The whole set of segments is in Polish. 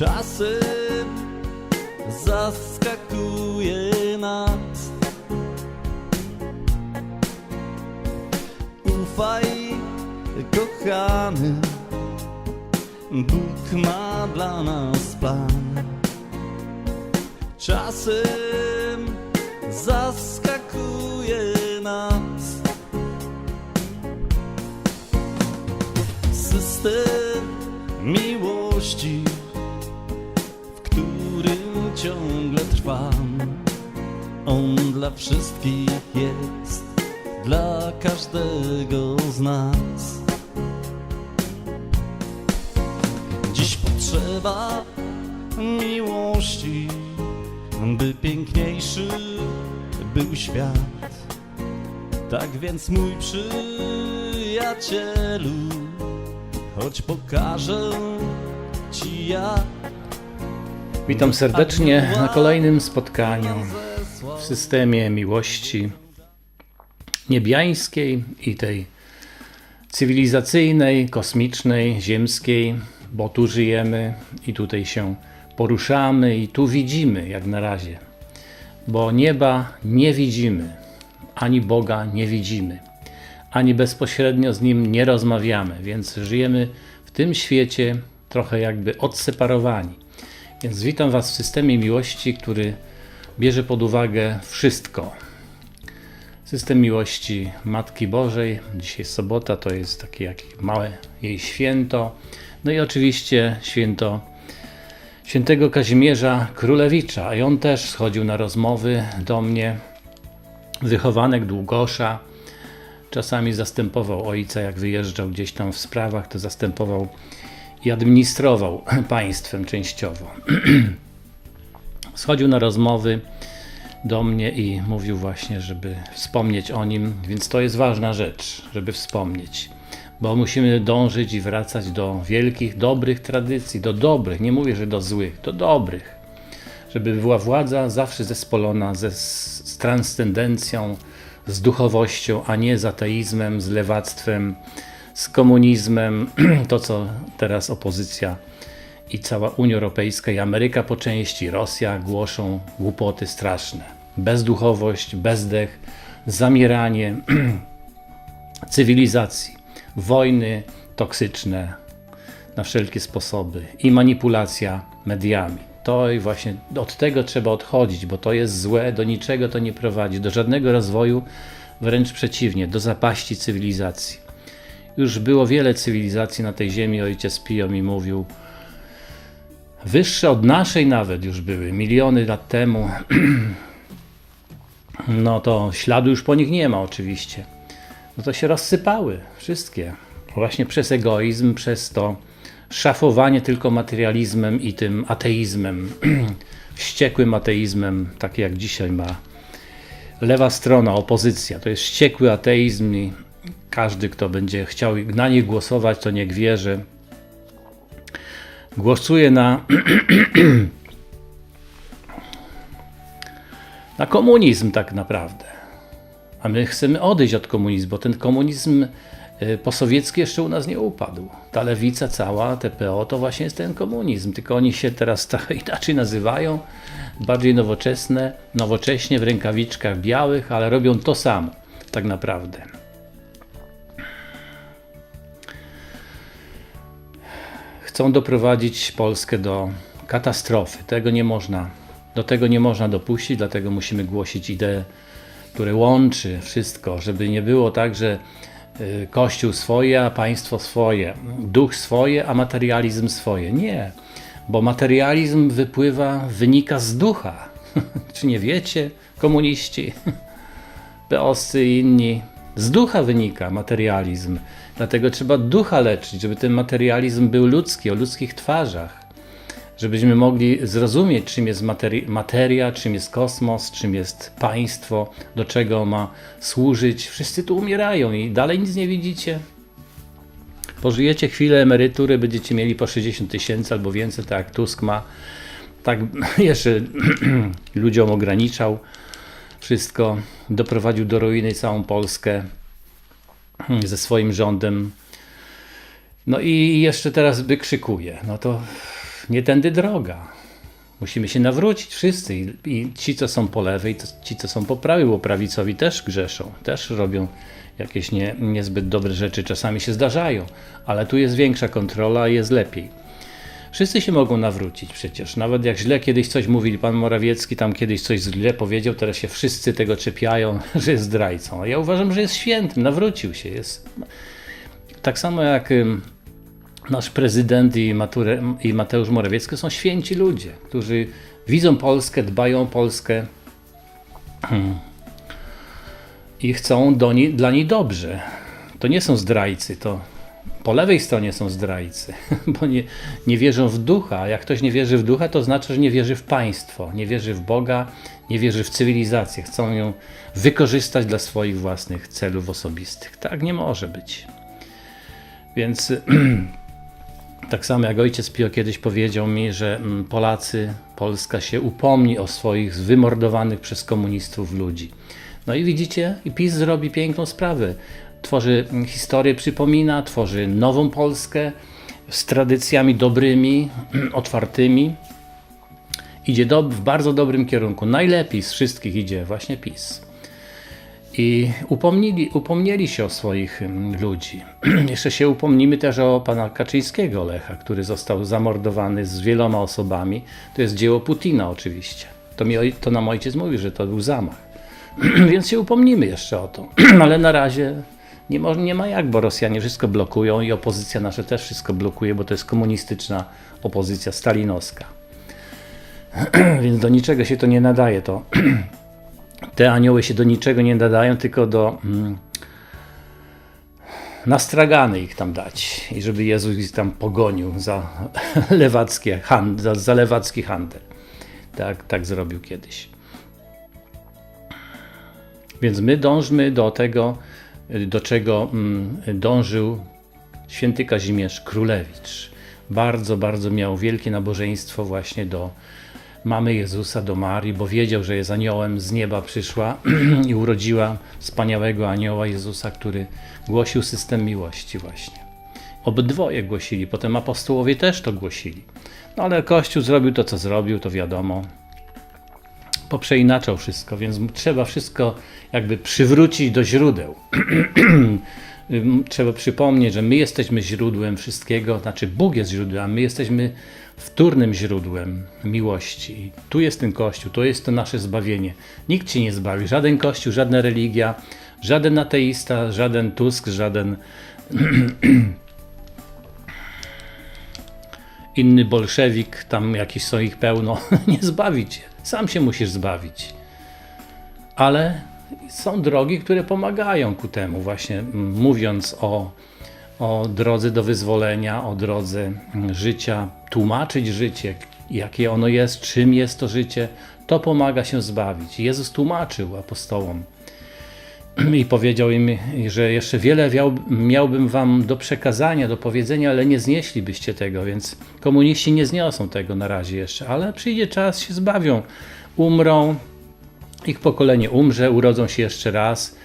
Czasem zaskakuje nas. Ufaj, kochany, Bóg ma dla nas plan. Czasem zaskakuje nas system miłości, ciągle trwam. On dla wszystkich jest, dla każdego z nas. Dziś potrzeba miłości, by piękniejszy był świat. Tak więc mój przyjacielu, choć pokażę ci jak. Witam serdecznie na kolejnym spotkaniu w systemie miłości niebiańskiej i tej cywilizacyjnej, kosmicznej, ziemskiej, bo tu żyjemy i tutaj się poruszamy i tu widzimy jak na razie, bo nieba nie widzimy, ani Boga nie widzimy, ani bezpośrednio z Nim nie rozmawiamy, więc żyjemy w tym świecie trochę jakby odseparowani. Więc witam Was w systemie miłości, który bierze pod uwagę wszystko. System miłości Matki Bożej. Dzisiaj sobota, to jest takie jak małe jej święto. No i oczywiście święto świętego Kazimierza Królewicza. I on też schodził na rozmowy do mnie. Wychowanek Długosza. Czasami zastępował ojca, jak wyjeżdżał gdzieś tam w sprawach, to zastępował i administrował państwem częściowo. Schodził na rozmowy do mnie i mówił właśnie, żeby wspomnieć o nim, więc to jest ważna rzecz, żeby wspomnieć, bo musimy dążyć i wracać do wielkich, dobrych tradycji, do dobrych, nie mówię, że do złych, do dobrych, żeby była władza zawsze zespolona ze, z transcendencją, z duchowością, a nie z ateizmem, z lewactwem, z komunizmem, to co teraz opozycja i cała Unia Europejska i Ameryka po części, Rosja głoszą głupoty straszne. Bezduchowość, bezdech, zamieranie cywilizacji, wojny toksyczne na wszelkie sposoby i manipulacja mediami. To i właśnie od tego trzeba odchodzić, bo to jest złe, do niczego to nie prowadzi, do żadnego rozwoju, wręcz przeciwnie, do zapaści cywilizacji. Już było wiele cywilizacji na tej ziemi, ojciec Pio mi mówił, wyższe od naszej nawet już były, miliony lat temu. No to śladu już po nich nie ma oczywiście. No to się rozsypały wszystkie. Właśnie przez egoizm, przez to szafowanie tylko materializmem i tym ateizmem, wściekłym ateizmem, tak jak dzisiaj ma lewa strona, opozycja. To jest wściekły ateizm i każdy, kto będzie chciał na nich głosować, to niech wie, że głosuje na, na komunizm tak naprawdę. A my chcemy odejść od komunizmu, bo ten komunizm y, posowiecki jeszcze u nas nie upadł. Ta lewica cała, TPO, to właśnie jest ten komunizm, tylko oni się teraz trochę inaczej nazywają, bardziej nowoczesne, nowocześnie w rękawiczkach białych, ale robią to samo tak naprawdę. Chcą doprowadzić Polskę do katastrofy. Tego nie można, do tego nie można dopuścić, dlatego musimy głosić ideę, które łączy wszystko, żeby nie było tak, że y, Kościół swoje, a państwo swoje, duch swoje, a materializm swoje. Nie, bo materializm wypływa, wynika z ducha. Czy nie wiecie, komuniści, peoscy i inni? Z ducha wynika materializm. Dlatego trzeba ducha leczyć, żeby ten materializm był ludzki, o ludzkich twarzach. Żebyśmy mogli zrozumieć, czym jest materi materia, czym jest kosmos, czym jest państwo, do czego ma służyć. Wszyscy tu umierają i dalej nic nie widzicie. Pożyjecie chwilę emerytury, będziecie mieli po 60 tysięcy albo więcej, tak jak Tusk ma. Tak jeszcze ludziom ograniczał wszystko, doprowadził do ruiny całą Polskę. ze swoim rządem. No i jeszcze teraz wykrzykuje. No to nie tędy droga. Musimy się nawrócić wszyscy. I, I ci, co są po lewej, to ci, co są po prawej, bo prawicowi też grzeszą, też robią jakieś nie, niezbyt dobre rzeczy. Czasami się zdarzają, ale tu jest większa kontrola jest lepiej. Wszyscy się mogą nawrócić przecież. Nawet jak źle kiedyś coś mówili, pan Morawiecki tam kiedyś coś źle powiedział, teraz się wszyscy tego czepiają, że jest zdrajcą. A ja uważam, że jest świętym, nawrócił się. Jest tak samo jak nasz prezydent i, Mature, i Mateusz Morawiecki są święci ludzie, którzy widzą Polskę, dbają o Polskę hmm, i chcą do dla niej dobrze. To nie są zdrajcy, to po lewej stronie są zdrajcy, bo nie, nie wierzą w ducha. Jak ktoś nie wierzy w ducha, to znaczy, że nie wierzy w państwo, nie wierzy w Boga, nie wierzy w cywilizację. Chcą ją wykorzystać dla swoich własnych celów osobistych. Tak nie może być. Więc tak samo jak ojciec Pio kiedyś powiedział mi, że mm, Polacy, Polska się upomni o swoich wymordowanych przez komunistów ludzi. No i widzicie, i PiS zrobi piękną sprawę. Tworzy historię, przypomina, tworzy nową Polskę z tradycjami dobrymi, otwartymi. Idzie do, w bardzo dobrym kierunku. Najlepiej z wszystkich idzie właśnie PiS. I upomnieli, upomnieli się o swoich mm, ludzi. Jeszcze się upomnimy też o pana Kaczyńskiego Lecha, który został zamordowany z wieloma osobami. To jest dzieło Putina oczywiście. To, mi, to nam ojciec mówi, że to był zamach. Więc się upomnimy jeszcze o to. Ale na razie nie, mo- nie ma jak, bo Rosjanie wszystko blokują i opozycja nasza też wszystko blokuje, bo to jest komunistyczna opozycja stalinowska. Więc do niczego się to nie nadaje. To te anioły się do niczego nie nadają, tylko do mm, nastragany ich tam dać i żeby Jezus ich tam pogonił za lewackie hand, za, za lewacki handel. Tak, tak zrobił kiedyś. Więc my dążmy do tego, do czego mm, dążył święty Kazimierz Królewicz. Bardzo, bardzo miał wielkie nabożeństwo właśnie do mamy Jezusa, do Marii, bo wiedział, że jest aniołem, z nieba przyszła i urodziła wspaniałego anioła Jezusa, który głosił system miłości właśnie. Obydwoje głosili, potem apostołowie też to głosili. No ale Kościół zrobił to, co zrobił, to wiadomo. Poprzeinaczał wszystko, więc trzeba wszystko jakby przywrócić do źródeł. trzeba przypomnieć, że my jesteśmy źródłem wszystkiego, znaczy Bóg jest źródłem, a my jesteśmy wtórnym źródłem miłości. Tu jest ten Kościół, to jest to nasze zbawienie. Nikt ci nie zbawi, żaden Kościół, żadna religia, żaden ateista, żaden Tusk, żaden inny bolszewik, tam jakiś są ich pełno, nie zbawi cię. Sam się musisz zbawić. Ale są drogi, które pomagają ku temu, właśnie mówiąc o, o drodze do wyzwolenia, o drodze życia, tłumaczyć życie, jakie ono jest, czym jest to życie, to pomaga się zbawić. Jezus tłumaczył apostołom i powiedział im, że jeszcze wiele miał, miałbym wam do przekazania, do powiedzenia, ale nie znieślibyście tego, więc komuniści nie zniosą tego na razie jeszcze, ale przyjdzie czas, się zbawią, umrą, ich pokolenie umrze, urodzą się jeszcze raz,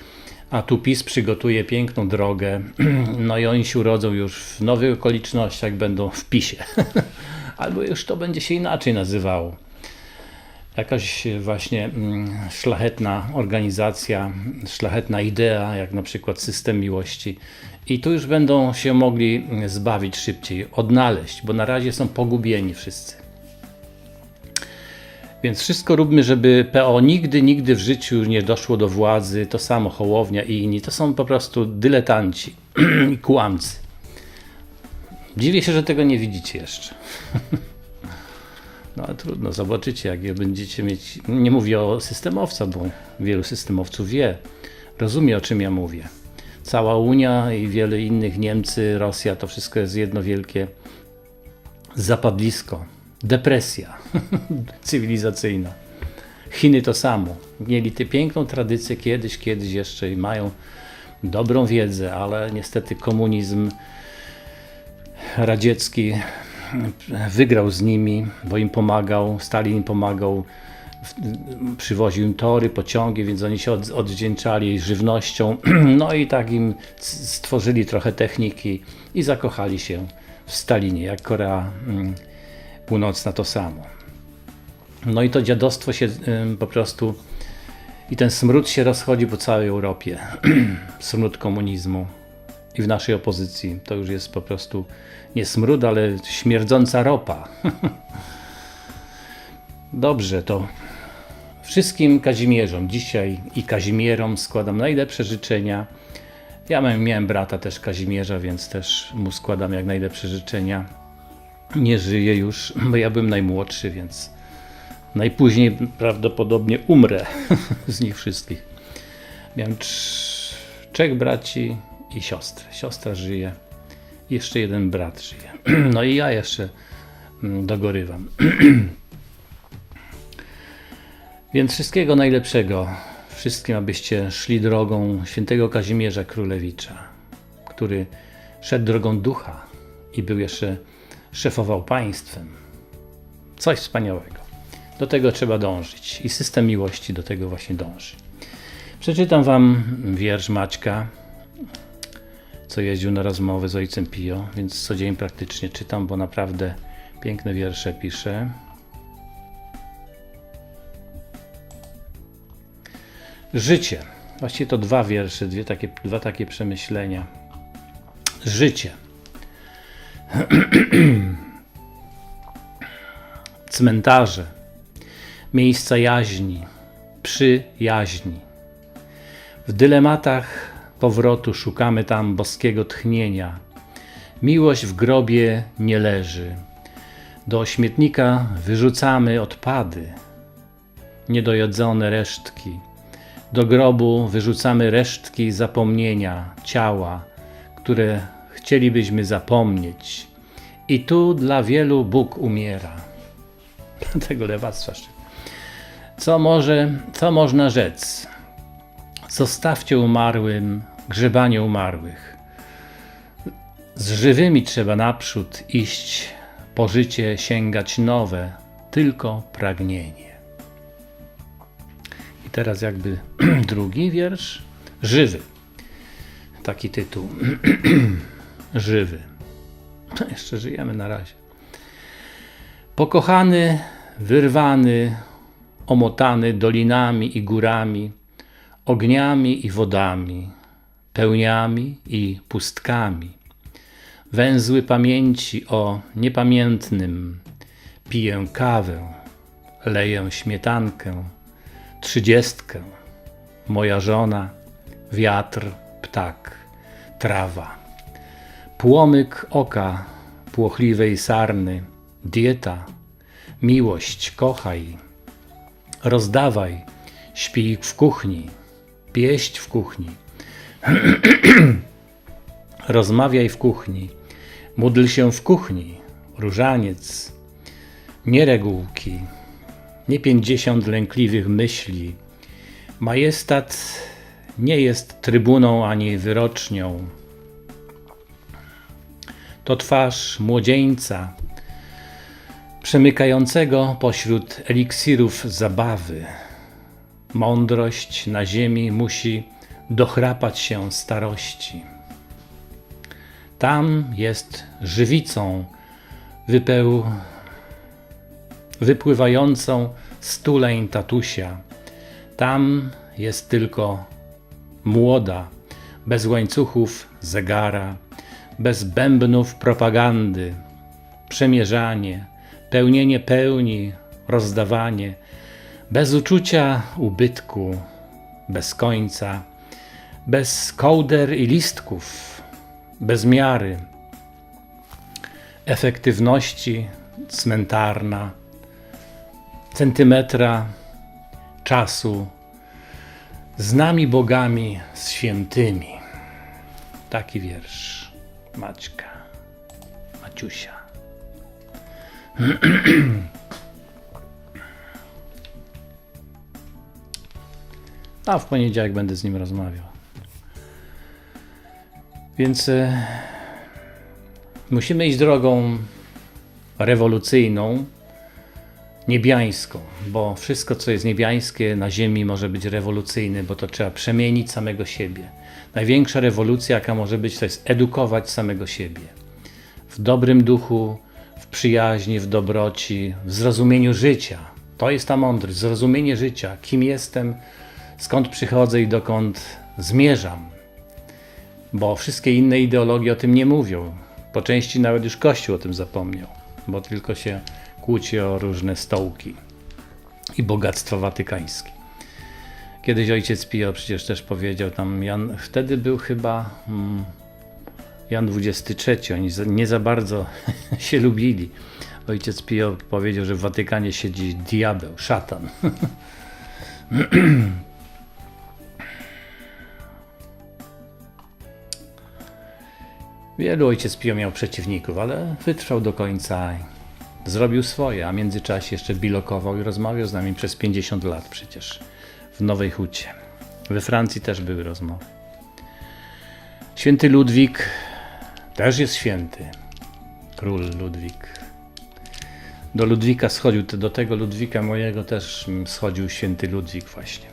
a tu PiS przygotuje piękną drogę, no i oni się urodzą już w nowych okolicznościach, będą w PiSie, albo już to będzie się inaczej nazywało jakaś właśnie mm, szlachetna organizacja, szlachetna idea, jak na przykład system miłości. I tu już będą się mogli zbawić szybciej, odnaleźć, bo na razie są pogubieni wszyscy. Więc wszystko róbmy, żeby PO nigdy, nigdy w życiu nie doszło do władzy. To samo Hołownia i inni. To są po prostu dyletanci i kłamcy. Dziwię się, że tego nie widzicie jeszcze. No ale trudno, zobaczycie, jak je będziecie mieć. Nie mówię o systemowcach, bo wielu systemowców wie, rozumie o czym ja mówię. Cała Unia i wiele innych, Niemcy, Rosja, to wszystko jest jedno wielkie zapadlisko, depresja cywilizacyjna. Chiny to samo. Mieli tę piękną tradycję kiedyś, kiedyś jeszcze i mają dobrą wiedzę, ale niestety komunizm radziecki wygrał z nimi, bo im pomagał, Stalin im pomagał przywoził im tory, pociągi, więc oni się od, odwdzięczali żywnością. No i tak im stworzyli trochę techniki i zakochali się w Stalinie, jak Korea mm, Północna to samo. No i to dziadostwo się po prostu i ten smród się rozchodzi po całej Europie. smród komunizmu i w naszej opozycji to już jest po prostu nie smród, ale śmierdząca ropa. Dobrze, to wszystkim Kazimierzom dzisiaj i Kazimierom składam najlepsze życzenia. Ja miałem, brata też Kazimierza, więc też mu składam jak najlepsze życzenia. Nie żyje już, bo ja byłem najmłodszy, więc najpóźniej prawdopodobnie umrę z nich wszystkich. Miałem trz- trzech braci i siostrę. Siostra żyje, jeszcze jeden brat żyje. No i ja jeszcze mm, dogorywam. Więc wszystkiego najlepszego wszystkim, abyście szli drogą świętego Kazimierza Królewicza, który szedł drogą ducha i był jeszcze szefował państwem. Coś wspaniałego. Do tego trzeba dążyć i system miłości do tego właśnie dąży. Przeczytam wam wiersz Maćka, co jeździł na rozmowy z ojcem Pio, więc co dzień praktycznie czytam, bo naprawdę piękne wiersze pisze. Życie. Właściwie to dwa wiersze, dwie takie, dwa takie przemyślenia. Życie. Cmentarze. Miejsca jaźni, przyjaźni. W dylematach powrotu szukamy tam boskiego tchnienia. Miłość w grobie nie leży. Do śmietnika wyrzucamy odpady, niedojedzone resztki. Do grobu wyrzucamy resztki zapomnienia ciała, które chcielibyśmy zapomnieć. I tu dla wielu Bóg umiera. Tego lewactwa. Co może, co można rzec? Zostawcie umarłym grzebanie umarłych. Z żywymi trzeba naprzód iść, po życie sięgać nowe, tylko pragnienie. I teraz jakby drugi wiersz. Żywy. Taki tytuł. Żywy. Jeszcze żyjemy na razie. Pokochany, wyrwany, omotany dolinami i górami, ogniami i wodami, pełniami i pustkami. Węzły pamięci o niepamiętnym. Piję kawę, leję śmietankę, trzydziestkę. Moja żona, wiatr, ptak, trawa. Płomyk oka płochliwej sarny, dieta, miłość, kochaj, rozdawaj, śpij w kuchni, pieść w kuchni, rozmawiaj w kuchni, módl się w kuchni, różaniec, nie regułki, nie pięćdziesiąt lękliwych myśli. Majestat nie jest trybuną ani wyrocznią. To twarz młodzieńca, przemykającego pośród eliksirów zabawy. Mądrość na ziemi musi dochrapać się starości. Tam jest żywicą wypeł, wypływającą stuleń tatusia. Tam jest tylko młoda, bez łańcuchów zegara, bez bębnów propagandy, przemierzanie, pełnienie pełni, rozdawanie, bez uczucia ubytku, bez końca, bez kołder i listków, bez miary, efektywności cmentarna, centymetra czasu z nami bogami świętymi. Taki wiersz Maćka, Maciusia. A w poniedziałek będę z nim rozmawiał. Więc e, musimy iść drogą rewolucyjną, niebiańską, bo wszystko, co jest niebiańskie na ziemi, może być rewolucyjne, bo to trzeba przemienić samego siebie. Największa rewolucja, jaka może być, to jest edukować samego siebie. W dobrym duchu, w przyjaźni, w dobroci, w zrozumieniu życia. To jest ta mądrość, zrozumienie życia, kim jestem, skąd przychodzę i dokąd zmierzam. Bo wszystkie inne ideologie o tym nie mówią. Po części nawet już Kościół o tym zapomniał, bo tylko się kłóci o różne stołki i bogactwo watykańskie. Kiedyś ojciec Pio przecież też powiedział, tam Jan, wtedy był chyba mm, Jan XXIII, oni za, nie za bardzo się lubili. Ojciec Pio powiedział, że w Watykanie siedzi diabeł, szatan. Wielu ojciec Pio miał przeciwników, ale wytrwał do końca zrobił swoje, a w międzyczasie jeszcze bilokował i rozmawiał z nami przez 50 lat przecież w Nowej Hucie. We Francji też były rozmowy. Święty Ludwik też jest święty. Król Ludwik. Do Ludwika schodził, do tego Ludwika mojego też schodził święty Ludwik właśnie.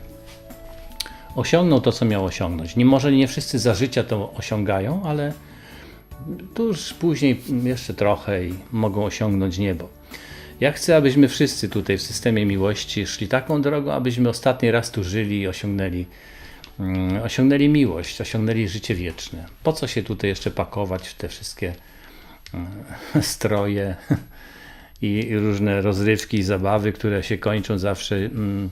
Osiągnął to, co miał osiągnąć. Nie może nie wszyscy za życia to osiągają, ale tuż później jeszcze trochę i mogą osiągnąć niebo. Ja chcę, abyśmy wszyscy tutaj w systemie miłości szli taką drogą, abyśmy ostatni raz tu żyli i osiągnęli, mm, osiągnęli miłość, osiągnęli życie wieczne. Po co się tutaj jeszcze pakować w te wszystkie mm, stroje i różne rozrywki i zabawy, które się kończą zawsze mm,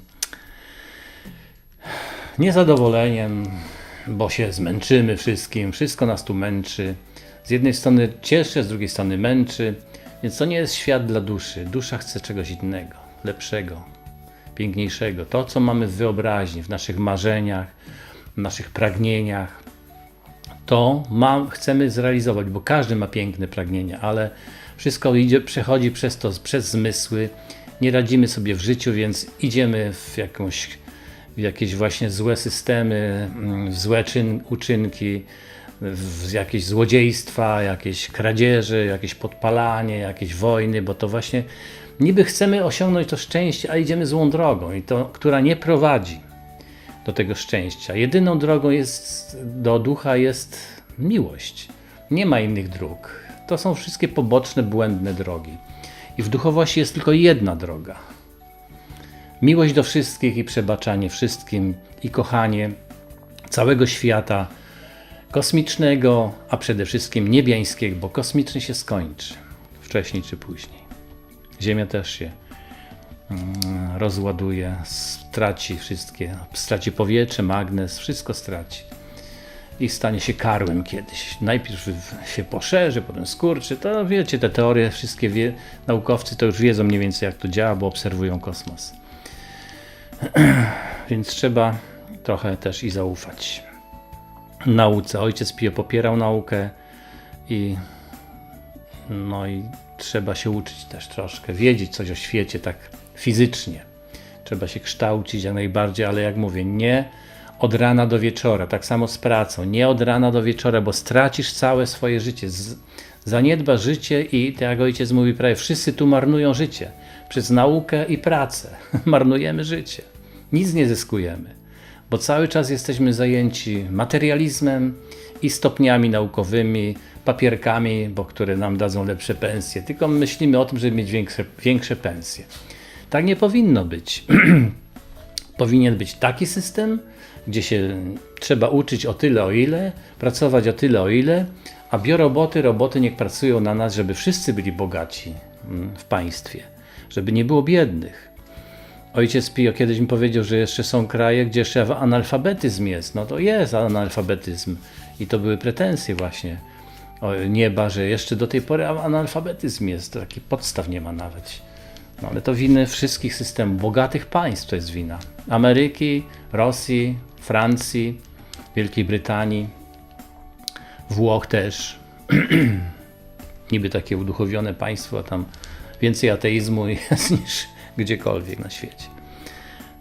niezadowoleniem, bo się zmęczymy wszystkim, wszystko nas tu męczy. Z jednej strony cieszy, z drugiej strony męczy, więc to nie jest świat dla duszy. Dusza chce czegoś innego, lepszego, piękniejszego. To, co mamy w wyobraźni, w naszych marzeniach, w naszych pragnieniach, to ma, chcemy zrealizować, bo każdy ma piękne pragnienia, ale wszystko idzie, przechodzi przez to, przez zmysły. Nie radzimy sobie w życiu, więc idziemy w jakąś jakieś właśnie złe systemy, mm, złe czyn, uczynki, jakieś złodziejstwa, jakieś kradzieże, jakieś podpalanie, jakieś wojny, bo to właśnie niby chcemy osiągnąć to szczęście, a idziemy złą drogą i to, która nie prowadzi do tego szczęścia. Jedyną drogą jest do ducha jest miłość. Nie ma innych dróg. To są wszystkie poboczne, błędne drogi. I w duchowości jest tylko jedna droga. Miłość do wszystkich i przebaczanie wszystkim i kochanie całego świata kosmicznego, a przede wszystkim niebiańskiego, bo kosmiczny się skończy wcześniej czy później. Ziemia też się mm, rozładuje, straci wszystkie, straci powietrze, magnes, wszystko straci. I stanie się karłem kiedyś. Najpierw się poszerzy, potem skurczy. To wiecie, te teorie, wszystkie wie, naukowcy to już wiedzą mniej więcej jak to działa, bo obserwują kosmos. Więc trzeba trochę też i zaufać nauce. Ojciec Pio popierał naukę i no i trzeba się uczyć też troszkę, wiedzieć coś o świecie tak fizycznie. Trzeba się kształcić jak najbardziej, ale jak mówię, nie od rana do wieczora, tak samo z pracą, nie od rana do wieczora, bo stracisz całe swoje życie, z, zaniedbasz życie i tak jak ojciec mówi, prawie wszyscy tu marnują życie przez naukę i pracę. Marnujemy życie. Nic nie zyskujemy bo cały czas jesteśmy zajęci materializmem i stopniami naukowymi, papierkami, bo które nam dadzą lepsze pensje. Tylko myślimy o tym, żeby mieć większe, większe pensje. Tak nie powinno być. Powinien być taki system, gdzie się trzeba uczyć o tyle, o ile, pracować o tyle, o ile, a bioroboty, roboty niech pracują na nas, żeby wszyscy byli bogaci mm, w państwie, żeby nie było biednych. Ojciec Pio kiedyś mi powiedział, że jeszcze są kraje, gdzie jeszcze analfabetyzm jest. No to jest analfabetyzm. I to były pretensje właśnie nieba, że jeszcze do tej pory analfabetyzm jest. Taki podstaw nie ma nawet. No ale to winy wszystkich systemów, bogatych państw to jest wina. Ameryki, Rosji, Francji, Wielkiej Brytanii, Włoch też. Niby takie uduchowione państwo, a tam więcej ateizmu jest niż gdziekolwiek na świecie.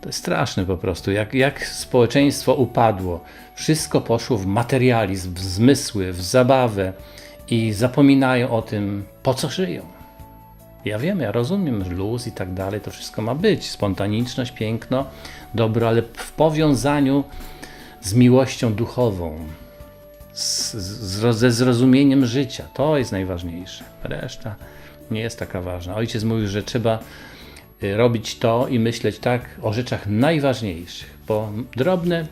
To jest straszne po prostu, jak, jak społeczeństwo upadło. Wszystko poszło w materializm, w zmysły, w zabawę i zapominają o tym, po co żyją. Ja wiem, ja rozumiem, luz i tak dalej, to wszystko ma być. Spontaniczność, piękno, dobro, ale w powiązaniu z miłością duchową, z, z, ze zrozumieniem życia. To jest najważniejsze. Reszta nie jest taka ważna. Ojciec mówił, że trzeba robić to i myśleć tak o rzeczach najważniejszych, bo drobne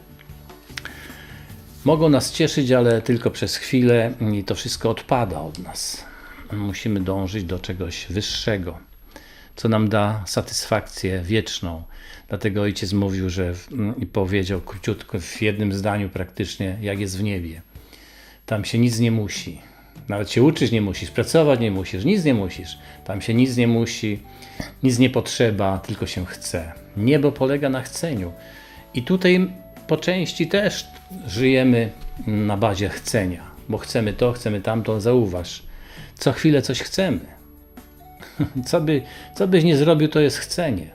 mogą nas cieszyć, ale tylko przez chwilę i to wszystko odpada od nas. Musimy dążyć do czegoś wyższego, co nam da satysfakcję wieczną. Dlatego ojciec mówił, że i powiedział króciutko w jednym zdaniu praktycznie, jak jest w niebie. Tam się nic nie musi. Nawet się uczyć nie musisz, pracować nie musisz, nic nie musisz. Tam się nic nie musi, nic nie potrzeba, tylko się chce. Niebo polega na chceniu. I tutaj po części też żyjemy na bazie chcenia, bo chcemy to, chcemy tamto, zauważ. Co chwilę coś chcemy. Co, by, co byś nie zrobił, to jest chcenie.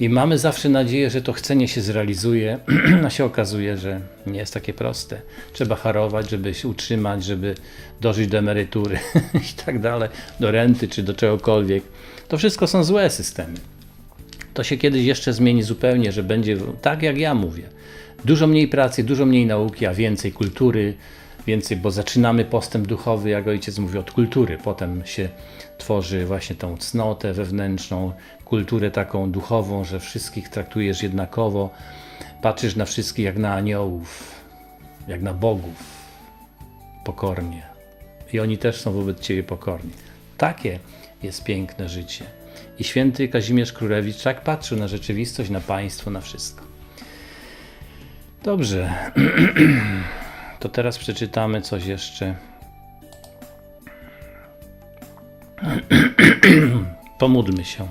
I mamy zawsze nadzieję, że to chcenie się zrealizuje, a się okazuje, że nie jest takie proste. Trzeba harować, żeby się utrzymać, żeby dożyć do emerytury i tak dalej, do renty czy do czegokolwiek. To wszystko są złe systemy. To się kiedyś jeszcze zmieni zupełnie, że będzie tak jak ja mówię. Dużo mniej pracy, dużo mniej nauki, a więcej kultury, więcej, bo zaczynamy postęp duchowy, jak ojciec mówi, od kultury. Potem się tworzy właśnie tą cnotę wewnętrzną, kulturę taką duchową, że wszystkich traktujesz jednakowo, patrzysz na wszystkich jak na aniołów, jak na bogów, pokornie. I oni też są wobec ciebie pokorni. Takie jest piękne życie. I święty Kazimierz Królewicz tak patrzył na rzeczywistość, na państwo, na wszystko. Dobrze. To teraz przeczytamy coś jeszcze. Pomódlmy się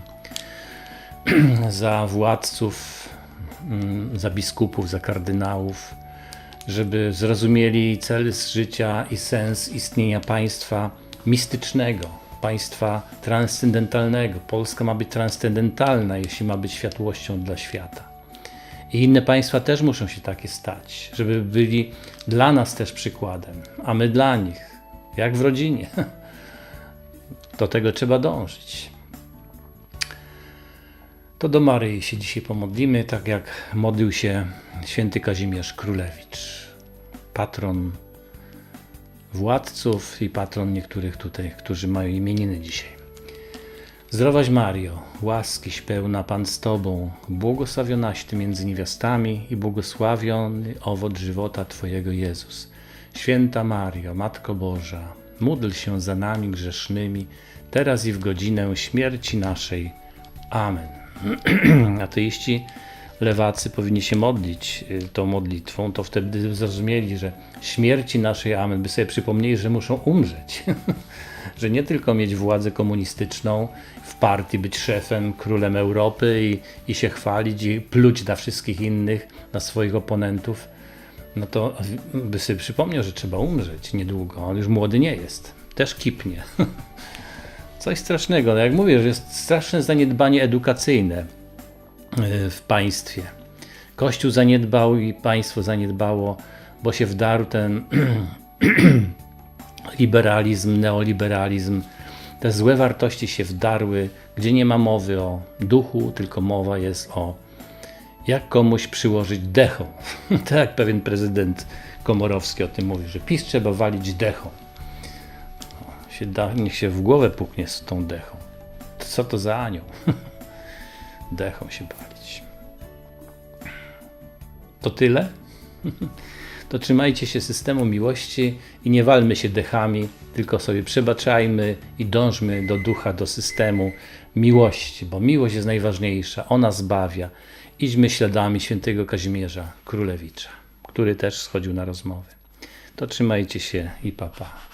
za władców, mm, za biskupów, za kardynałów, żeby zrozumieli cel życia i sens istnienia państwa mistycznego, państwa transcendentalnego. Polska ma być transcendentalna, jeśli ma być światłością dla świata. I inne państwa też muszą się takie stać, żeby byli dla nas też przykładem, a my dla nich, jak w rodzinie. Do tego trzeba dążyć. To do Maryi się dzisiaj pomodlimy, tak jak modlił się święty Kazimierz Królewicz, patron władców i patron niektórych tutaj, którzy mają imieniny dzisiaj. Zdrowaś Mario, łaskiś pełna Pan z Tobą, błogosławionaś Ty między niewiastami i błogosławiony owoc żywota Twojego Jezus. Święta Mario, Matko Boża, módl się za nami grzesznymi, teraz i w godzinę śmierci naszej. Amen. Ateiści, lewacy powinni się modlić y, tą modlitwą, to wtedy zrozumieli, że śmierci naszej Amen, by sobie przypomnieli, że muszą umrzeć. że nie tylko mieć władzę komunistyczną, w partii być szefem, królem Europy i, i się chwalić i pluć na wszystkich innych, na swoich oponentów, no to by sobie przypomniał, że trzeba umrzeć niedługo. On już młody nie jest. Też kipnie. Coś strasznego. No jak mówię, że jest straszne zaniedbanie edukacyjne y, w państwie. Kościół zaniedbał i państwo zaniedbało, bo się wdarł ten liberalizm, neoliberalizm. Te złe wartości się wdarły, gdzie nie ma mowy o duchu, tylko mowa jest o jak komuś przyłożyć dechą. tak pewien prezydent Komorowski o tym mówi, że PiS trzeba walić dechą. Się da, niech się w głowę puknie z tą dechą. Co to za anioł? dechą się palić. To tyle? to trzymajcie się systemu miłości i nie walmy się dechami, tylko sobie przebaczajmy i dążmy do ducha, do systemu miłości, bo miłość jest najważniejsza, ona zbawia. Idźmy śladami świętego Kazimierza Królewicza, który też schodził na rozmowy. To trzymajcie się i papa. Pa.